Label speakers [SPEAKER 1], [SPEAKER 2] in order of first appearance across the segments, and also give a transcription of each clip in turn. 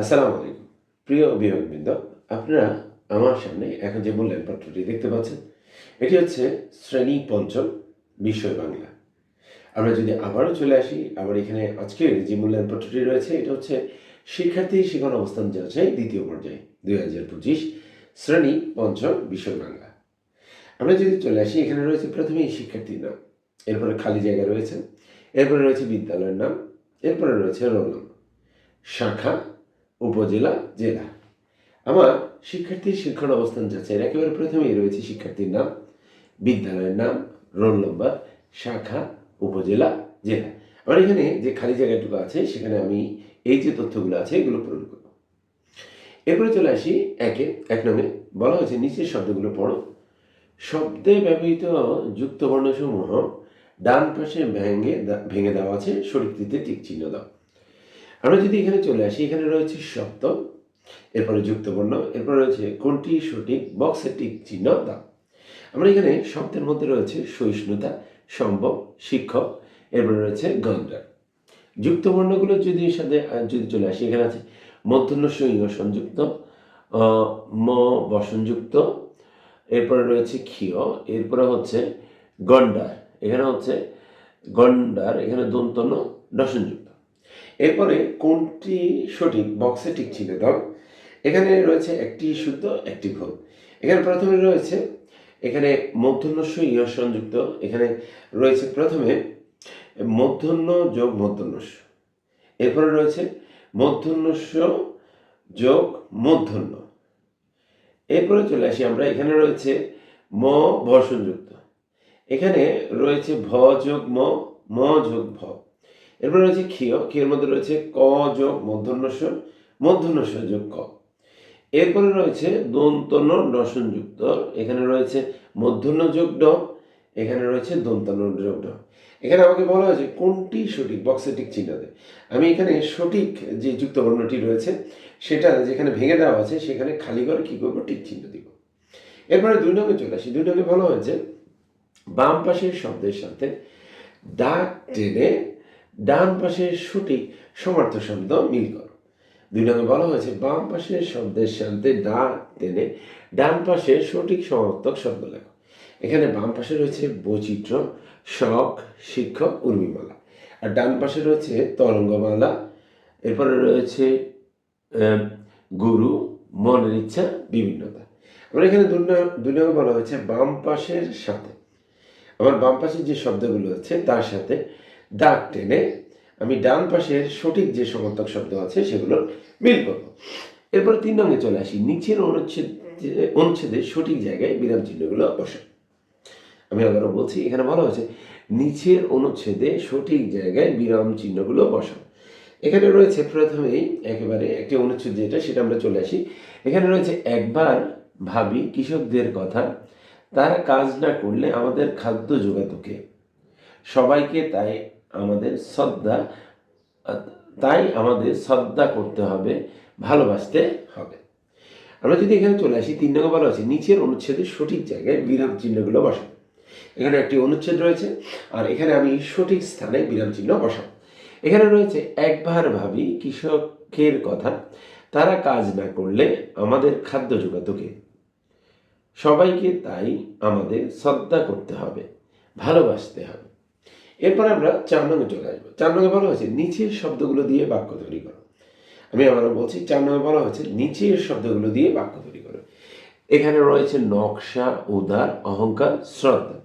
[SPEAKER 1] আসসালামু আলাইকুম। প্রিয় অভিভাবকবৃন্দ, আপনারা আমার সামনে এখন যে মূল্যায়ন পত্রটি দেখতে পাচ্ছেন, এটি হচ্ছে শ্রেণি পঞ্চম বিষয় বাংলা। আমরা যদি আবারও চলে আসি, আবার এখানে আজকের যে মূল্যায়ন পত্রটি রয়েছে, এটা হচ্ছে শিক্ষার্থী শিক্ষণ অবস্থান যাচাই দ্বিতীয় পর্যায়ে, দুই হাজার পঁচিশ, শ্রেণি পঞ্চম বিষয় বাংলা। আমরা যদি চলে আসি, এখানে রয়েছে প্রথমেই শিক্ষার্থীর নাম, এরপরে খালি জায়গা রয়েছে, এরপরে রয়েছে বিদ্যালয়ের নাম, এরপরে রয়েছে রোল নম্বর, শাখা উপজেলা, জেলা। আমার শিক্ষার্থীর শিক্ষণ অবস্থান যাচাইয়ের একেবারে প্রথমেই রয়েছে শিক্ষার্থীর নাম, বিদ্যালয়ের নাম, রোল নম্বর, শাখা, উপজেলা, জেলা। আমার এখানে যে খালি জায়গাটুকু আছে, সেখানে আমি এই যে তথ্যগুলো আছে, এগুলো পূরণ করব। এরপরে চলে আসি একে, এক নামে। বলা হয়েছে, নিচের শব্দগুলো পড়ো। শব্দে ব্যবহৃত যুক্ত বর্ণসমূহ ডান পাশে ভেঙে ভেঙে দেওয়া আছে সরিকৃতে টিক চিহ্ন দাও। আমরা যদি এখানে চলে আসি, এখানে রয়েছে শব্দ, এরপরে যুক্তবর্ণ, এরপরে রয়েছে কোনটি, সঠিক, বক্সের টিক চিহ্ন দাও আমরা এখানে শব্দের মধ্যে রয়েছে সহিষ্ণুতা, সম্ভব, শিক্ষক, এরপরে রয়েছে গন্ডার যুক্তবর্ণগুলো যদি সাথে যদি চলে আসি, এখানে আছে মধ্যাহ্ন সৈন্য সংযুক্ত ম বসনযুক্ত এরপরে রয়েছে ক্ষীয়, এরপরে হচ্ছে গন্ডার, এখানে হচ্ছে গন্ডার, এখানে দন্তন্য দশনযুক্ত এরপরে কোনটি সঠিক? বক্সে টিক চিহ্ন দাও এখানে রয়েছে একটি শুদ্ধ, একটি ভুল। এখানে প্রথমে রয়েছে, এখানে মূর্ধন্যস্য ইয় সংযুক্ত। এখানে রয়েছে প্রথমে মূর্ধন্য যোগ মূর্ধন্যস্য এরপরে রয়েছে মূর্ধন্যস্য যোগ মূর্ধন্য এরপরে চলে আসি আমরা, এখানে রয়েছে ম, ভ সংযুক্ত। এখানে রয়েছে ভ যোগ ম ম যোগ ভ। এরপরে রয়েছে ক্ষীয়, ক্ষীয়ের মধ্যে রয়েছে ক যোগ মধ্যাহ্নস্ব মধ্যাহ্নস্ব যোগ ক। এরপরে রয়েছে দন্তন্য দশনযুক্ত এখানে রয়েছে মধ্যাহ্ন যোগ ড, এখানে রয়েছে দন্তান্ন যোগ ড। এখানে আমাকে বলা হয়েছে কোনটি সঠিক বক্সে টিক চিহ্ন দেয় আমি এখানে সঠিক যে যুক্ত বর্ণটি রয়েছে, সেটা যেখানে ভেঙে দেওয়া আছে, সেখানে খালি করে কী করব? টিক চিহ্ন দিব। এরপরে দুই নঙ্গে চলে আসি। দুই নঙ্গে বলা হয়েছে বাম পাশের শব্দের সাথে ডাক টেনে ডান পাশের সঠিক সমার্থ শব্দ মিল করো। দুই নঙ্গে বলা হয়েছে, বাম পাশের শব্দের সাথে ডাক টেনে ডান পাশে সঠিক সমার্থক শব্দ লেখো। এখানে বাম পাশে রয়েছে বৈচিত্র্য, শখ, শিক্ষক, উর্মিমালা। আর ডান পাশে রয়েছে তরঙ্গমালা, এরপরে রয়েছে গুরু, মনের ইচ্ছা, বিভিন্নতা। আমরা এখানে দুই নম্বর বলা হয়েছে বাম পাশের সাথে। আমার বাম পাশের যে শব্দগুলো আছে তার সাথে দাগ টেনে আমি ডান পাশের সঠিক যে সমর্থক শব্দ আছে সেগুলো মিল করব। এরপরে তিন নঙ্গে চলে আসি। নিচের অনুচ্ছেদ অনুচ্ছেদের সঠিক জায়গায় বিরাম চিহ্নগুলো বসে। আমি আবারও বলছি, এখানে বলা হয়েছে, নিচের অনুচ্ছেদে সঠিক জায়গায় বিরাম চিহ্নগুলো বসাও এখানে রয়েছে প্রথমেই একেবারে একটি অনুচ্ছেদ যেটা, সেটা আমরা চলে আসি। এখানে রয়েছে, একবার ভাবি কৃষকদের কথা, তারা কাজ না করলে আমাদের খাদ্য যোগাতো কে? সবাইকে তাই আমাদের শ্রদ্ধা তাই আমাদের শ্রদ্ধা করতে হবে, ভালোবাসতে হবে। আমরা যদি এখানে চলে আসি, তিন নম্বর বলা আছে, নিচের অনুচ্ছেদের সঠিক জায়গায় বিরাম চিহ্নগুলো বসাবো এখানে একটি অনুচ্ছেদ রয়েছে, আর এখানে আমি সঠিক স্থানে বিরাম চিহ্ন বসাবো এখানে রয়েছে, একবার ভাবি কৃষকের কথা, তারা কাজ না করলে আমাদের খাদ্য যোগাতো কে? সবাইকে তাই আমাদের শ্রদ্ধা করতে হবে, ভালোবাসতে হবে। এরপর আমরা চার নঙ্গে চলে আসব। চার নঙ্গে বলা হয়েছে, নিচের শব্দগুলো দিয়ে বাক্য তৈরি করো। আমি আবারও বলছি, চার নঙ্গে বলা হয়েছে, নিচের শব্দগুলো দিয়ে বাক্য তৈরি করো। এখানে রয়েছে নকশা, উদার, অহংকার, শ্রদ্ধা।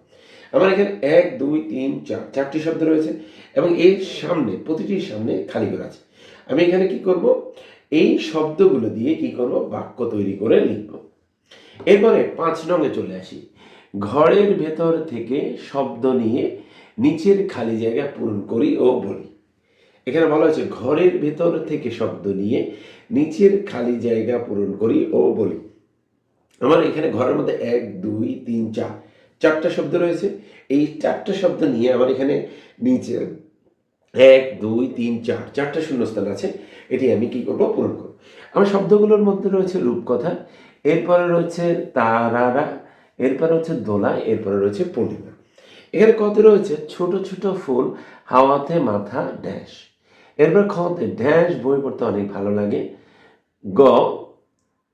[SPEAKER 1] আমার এখানে এক, দুই, তিন, চার, চারটি শব্দ রয়েছে এবং এর সামনে, প্রতিটির সামনে খালি করা আছে। আমি এখানে কি করব? এই শব্দগুলো দিয়ে কি করব? বাক্য তৈরি করে লিখব। এরপরে পাঁচ নঙ্গে চলে আসি। ঘরের ভেতর থেকে শব্দ নিয়ে নিচের খালি জায়গা পূরণ করি ও বলি। এখানে বলা হয়েছে, ঘরের ভেতর থেকে শব্দ নিয়ে নিচের খালি জায়গা পূরণ করি ও বলি। আমার এখানে ঘরের মধ্যে এক, দুই, তিন, চার, চারটা শব্দ রয়েছে। এই চারটা শব্দ নিয়ে আমার এখানে নিচে এক, দুই, তিন, চার, চারটা শূন্যস্থান আছে। এটি আমি কি করব? পূরণ করব। আমার শব্দগুলোর মধ্যে রয়েছে রূপকথা, এরপরে রয়েছে তারারা, এরপরে হচ্ছে দোলা, এরপরে রয়েছে পূর্ণিমা। এখানে কত রয়েছে? ছোট ছোট ফুল, হাওয়াতে মাথা ড্যাশ। এরপর খতে ড্যাশ বই পড়তে অনেক ভালো লাগে। গ,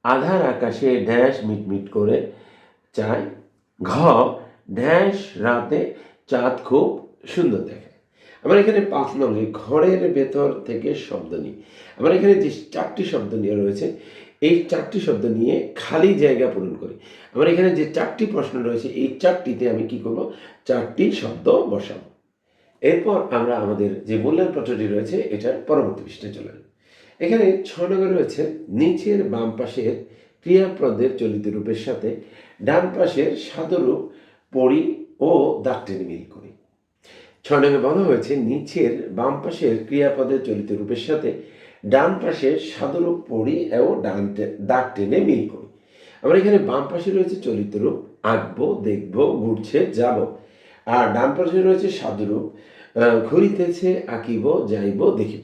[SPEAKER 1] আধার আকাশে ড্যাশ মিটমিট করে চায়। ঘ, ড্যাশ রাতে চাঁদ খুব সুন্দর দেখে। আমার এখানে পাঁচ নঙ্গে ঘরের ভেতর থেকে শব্দ নিই। আমার এখানে যে চারটি শব্দ নিয়ে রয়েছে এই চারটি শব্দ নিয়ে খালি জায়গা পূরণ করি। আমার এখানে যে চারটি প্রশ্ন রয়েছে, এই চারটিতে আমি কি করব? চারটি শব্দ বসাবো। এরপর আমরা আমাদের যে মূল্যায়ন পত্রটি রয়েছে, এটার পরবর্তী পৃষ্ঠে চলে এখানে ছ নম্বরে রয়েছে, নিচের বাম পাশের ক্রিয়াপদের চলিত রূপের সাথে ডান পাশের সাদরূপ পড়ি ও দাগ টেনে মিল করি। ছয় নম্বরে বলা হয়েছে, নিচের বাম পাশের ক্রিয়াপদের চলিত রূপের সাথে ডান পাশের সাদরূপ পড়ি ও ডান দাগ টেনে মিল করি। আমরা এখানে বাম পাশে রয়েছে চলিত রূপ আঁকবো দেখব ঘুরছে যাব। আর ডান পাশে রয়েছে সাধুরূপ ঘুরিতেছে আঁকিব যাইব দেখিব।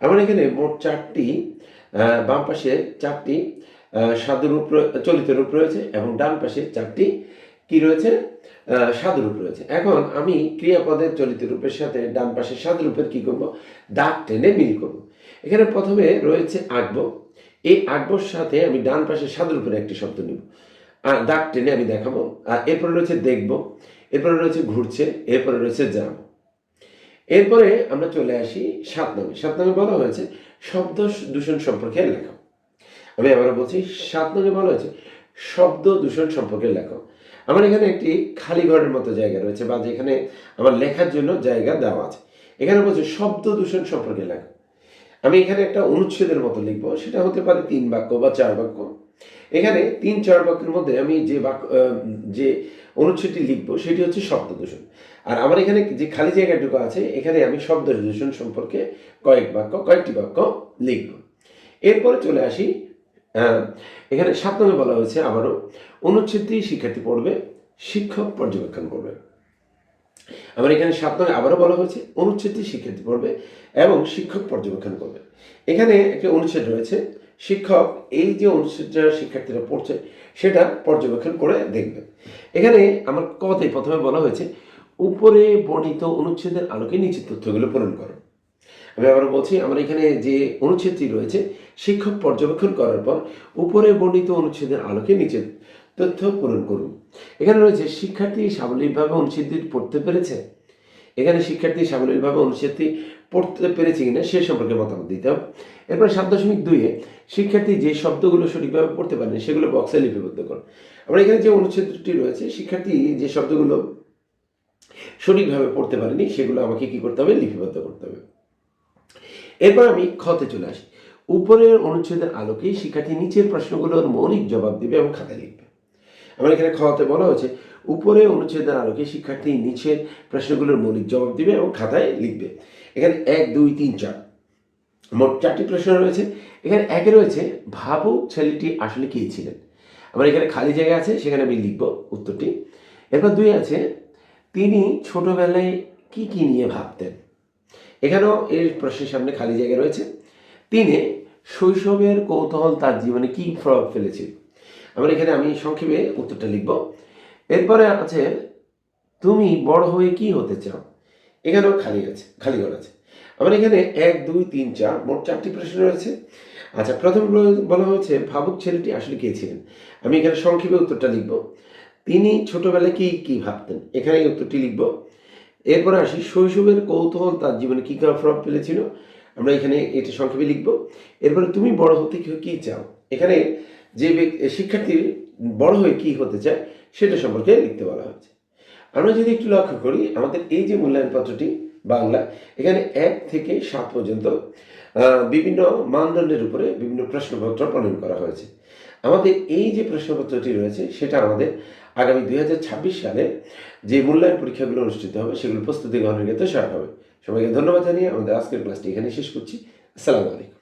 [SPEAKER 1] আমার এখানে মোট চারটি বাম পাশে চারটি আহ, সাধুরূপ চলিত রূপ রয়েছে এবং ডান পাশে চারটি কি রয়েছে? সাধুরূপ রয়েছে। এখন আমি ক্রিয়াপদের চলিত রূপের সাথে ডান পাশে সাধুরূপের কি করব? দাগ টেনে মিল করব। এখানে প্রথমে রয়েছে আঁকব এই আঁকবর সাথে আমি ডান পাশে উপরে একটি শব্দ নিব। দাগ টেনে আমি দেখাবো। আর এরপরে রয়েছে দেখব, এরপরে রয়েছে ঘুরছে, এরপরে রয়েছে যাব এরপরে আমরা চলে আসি সাত নামে। সাত নামে বলা হয়েছে শব্দ দূষণ সম্পর্কে লেখা আমি আবারও বলছি, সাত নামে বলা হয়েছে শব্দ দূষণ সম্পর্কে লেখা আমার এখানে একটি খালি ঘরের মতো জায়গা রয়েছে বা যেখানে আমার লেখার জন্য জায়গা দেওয়া আছে। এখানে বলছে শব্দ দূষণ সম্পর্কে লেখা আমি এখানে একটা অনুচ্ছেদের মতো লিখব, সেটা হতে পারে তিন বাক্য বা চার বাক্য। এখানে তিন, চার বাক্যের মধ্যে আমি যে বাক্য যে অনুচ্ছেদটি লিখব, সেটি হচ্ছে শব্দ দূষণ। আর আমার এখানে যে খালি জায়গাটুকু আছে, এখানে আমি শব্দ দূষণ সম্পর্কে কয়েক বাক্য, কয়েকটি বাক্য লিখব। এরপরে চলে আসি এখানে সাত নম্বরে বলা হয়েছে, আবারও অনুচ্ছেদটি শিক্ষার্থী পড়বে, শিক্ষক পর্যবেক্ষণ করবে। আমার এখানে সাত নয় আবারও বলা হয়েছে, অনুচ্ছেদটি শিক্ষার্থী পড়বে এবং শিক্ষক পর্যবেক্ষণ করবে। এখানে একটি অনুচ্ছেদ রয়েছে, শিক্ষক, এই যে অনুচ্ছেদটা শিক্ষার্থীরা পড়ছে, সেটা পর্যবেক্ষণ করে দেখবে। এখানে আমার কথাই প্রথমে বলা হয়েছে, উপরে বর্ণিত অনুচ্ছেদের আলোকে নিচের তথ্যগুলো পূরণ করো। আমি আবার বলছি, আমার এখানে যে অনুচ্ছেদটি রয়েছে, শিক্ষক পর্যবেক্ষণ করার পর উপরে বর্ণিত অনুচ্ছেদের আলোকে নিচের তথ্য পূরণ করুন। এখানে রয়েছে, শিক্ষার্থী সাবলীলভাবে অনুচ্ছেদটি পড়তে পেরেছে। এখানে শিক্ষার্থী সাবলীলভাবে অনুচ্ছেদটি পড়তে পেরেছে কিনা সে সম্পর্কে মতামত দিতে হবে। এরপর সাত দশমিক দুইয়ে শিক্ষার্থী যে শব্দগুলো সঠিকভাবে পড়তে পারেনি, সেগুলো বক্সে লিপিবদ্ধ করুন। আমরা এখানে যে অনুচ্ছেদটি রয়েছে, শিক্ষার্থী যে শব্দগুলো সঠিকভাবে পড়তে পারেনি, সেগুলো আমাকে কি করতে হবে? লিপিবদ্ধ করতে হবে। এরপর আমি খতে চলে আসি। উপরের অনুচ্ছেদের আলোকেই শিক্ষার্থী নিচের প্রশ্নগুলোর মৌলিক জবাব দিবে এবং খাতায় লিখবে। আমার এখানে খাওয়াতে বলা হয়েছে, উপরে অনুচ্ছেদের আলোকে শিক্ষার্থী নিচের প্রশ্নগুলোর মৌলিক জবাব দিবে এবং খাতায় লিখবে। এখানে এক, দুই, তিন, চার। মোট চারটি প্রশ্ন রয়েছে। এখানে একে রয়েছে, ভাবু ছেলেটি আসলে কে ছিলেন? আবার এখানে খালি জায়গা আছে, সেখানে আমি লিখব উত্তরটি। এরপর দুই আছে, তিনি ছোটবেলায় কি কি নিয়ে ভাবতেন? এখানেও এর প্রশ্নের সামনে খালি জায়গা রয়েছে। তিনি শৈশবের কৌতূহল তার জীবনে কি প্রভাব ফেলেছিল আমার এখানে আমি সংক্ষেপে উত্তরটা লিখব। এরপরে আছে, তুমি বড় হয়ে কি হতে চাও? এখানেও খালি আছে খালি ঘর আছে। আমার এখানে এক, দুই, তিন, চার, মোট চারটি প্রশ্ন রয়েছে। আচ্ছা প্রথম বলা হয়েছে, ভাবুক ছেলেটি আসলে কে ছিলেন? আমি এখানে সংক্ষেপে উত্তরটা লিখব। তিনি ছোটবেলায় কি কি ভাবতেন? এখানে উত্তরটি লিখব। এরপরে আসি, শৈশবের কৌতূহল তার জীবনে কী প্রভাব ফেলেছিল? আমরা এখানে এটা সংক্ষেপে লিখব। এরপরে, তুমি বড় হতে কি চাও? এখানে যে শিক্ষার্থী বড় হয়ে কি হতে চায়, সেটা সম্পর্কে লিখতে বলা হয়েছে। আমরা যদি একটু লক্ষ্য করি, আমাদের এই যে মূল্যায়ন পত্রটি বাংলা, এখানে এক থেকে সাত পর্যন্ত বিভিন্ন মানদণ্ডের উপরে বিভিন্ন প্রশ্নপত্র প্রণয়ন করা হয়েছে। আমাদের এই যে প্রশ্নপত্রটি রয়েছে, সেটা আমাদের আগামী দুই ছাব্বিশ সালে যে মূল্যায়ন পরীক্ষাগুলো অনুষ্ঠিত হবে, সেগুলো প্রস্তুতি গ্রহণের ক্ষেত্রে সহায়ক হবে। সবাইকে ধন্যবাদ জানিয়ে আমাদের আজকের ক্লাসটি এখানে শেষ করছি। আসসালামু আলাইকুম।